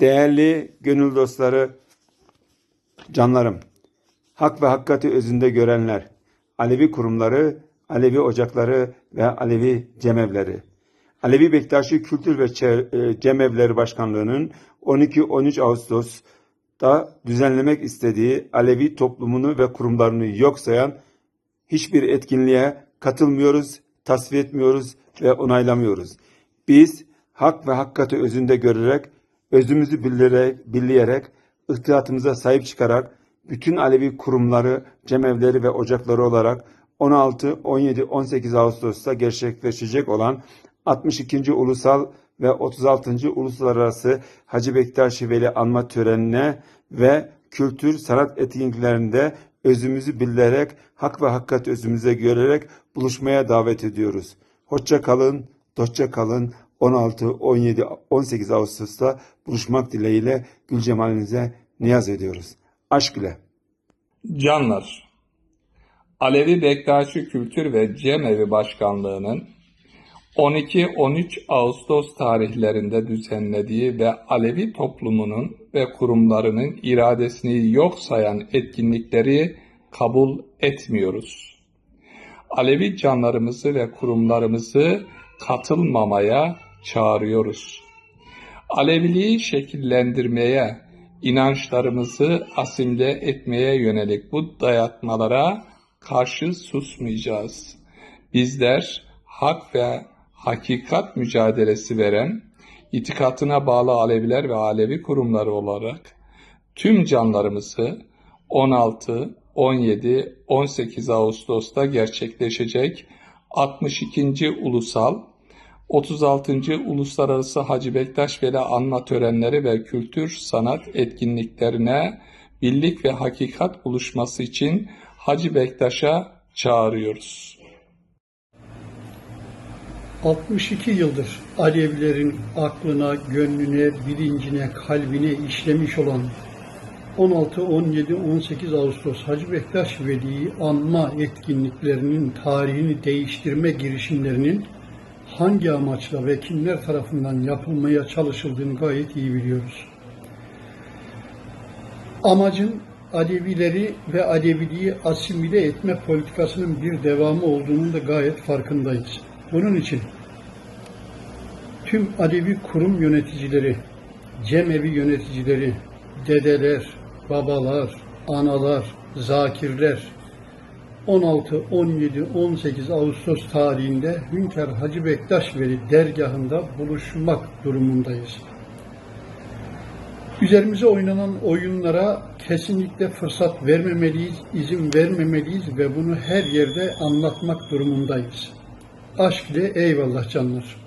Değerli gönül dostları, canlarım, hak ve hakikati özünde görenler, Alevi kurumları, Alevi ocakları ve Alevi cemevleri. Alevi Bektaşi Kültür ve e, Cemevleri Başkanlığı'nın 12-13 Ağustos'ta düzenlemek istediği Alevi toplumunu ve kurumlarını yok sayan hiçbir etkinliğe katılmıyoruz, tasfiye etmiyoruz ve onaylamıyoruz. Biz hak ve hakikati özünde görerek, özümüzü bildirerek, billeyerek, ıhtilatımıza sahip çıkarak, bütün Alevi kurumları, cemevleri ve ocakları olarak 16, 17, 18 Ağustos'ta gerçekleşecek olan 62. Ulusal ve 36. Uluslararası Hacı Bektaşi Veli Anma Töreni'ne ve kültür sanat etkinliklerinde özümüzü bildirerek, hak ve hakikat özümüze görerek buluşmaya davet ediyoruz. Hoşça kalın, dostça kalın. 16, 17, 18 Ağustos'ta buluşmak dileğiyle Gül Cemalinize niyaz ediyoruz. Aşk ile. Canlar, Alevi Bektaşi Kültür ve Cemevi Başkanlığı'nın 12-13 Ağustos tarihlerinde düzenlediği ve Alevi toplumunun ve kurumlarının iradesini yok sayan etkinlikleri kabul etmiyoruz. Alevi canlarımızı ve kurumlarımızı katılmamaya çağırıyoruz. Aleviliği şekillendirmeye, inançlarımızı asimile etmeye yönelik bu dayatmalara karşı susmayacağız. Bizler hak ve hakikat mücadelesi veren, itikatına bağlı Aleviler ve Alevi kurumları olarak tüm canlarımızı 16, 17, 18 Ağustos'ta gerçekleşecek 62. Ulusal 36. Uluslararası Hacı Bektaş Veli Anma törenleri ve kültür sanat etkinliklerine birlik ve hakikat buluşması için Hacı Bektaş'a çağırıyoruz. 62 yıldır Alevilerin aklına, gönlüne, bilincine, kalbine işlemiş olan 16, 17, 18 Ağustos Hacı Bektaş Veli'yi anma etkinliklerinin tarihini değiştirme girişimlerinin hangi amaçla ve kimler tarafından yapılmaya çalışıldığını gayet iyi biliyoruz. Amacın Alevileri ve Aleviliği asimile etme politikasının bir devamı olduğunun da gayet farkındayız. Bunun için tüm Alevi kurum yöneticileri, cemevi yöneticileri, dedeler, babalar, analar, zakirler 16, 17, 18 Ağustos tarihinde Hünkar Hacı Bektaş Veli dergahında buluşmak durumundayız. Üzerimize oynanan oyunlara kesinlikle fırsat vermemeliyiz, izin vermemeliyiz ve bunu her yerde anlatmak durumundayız. Aşk ile eyvallah canlar.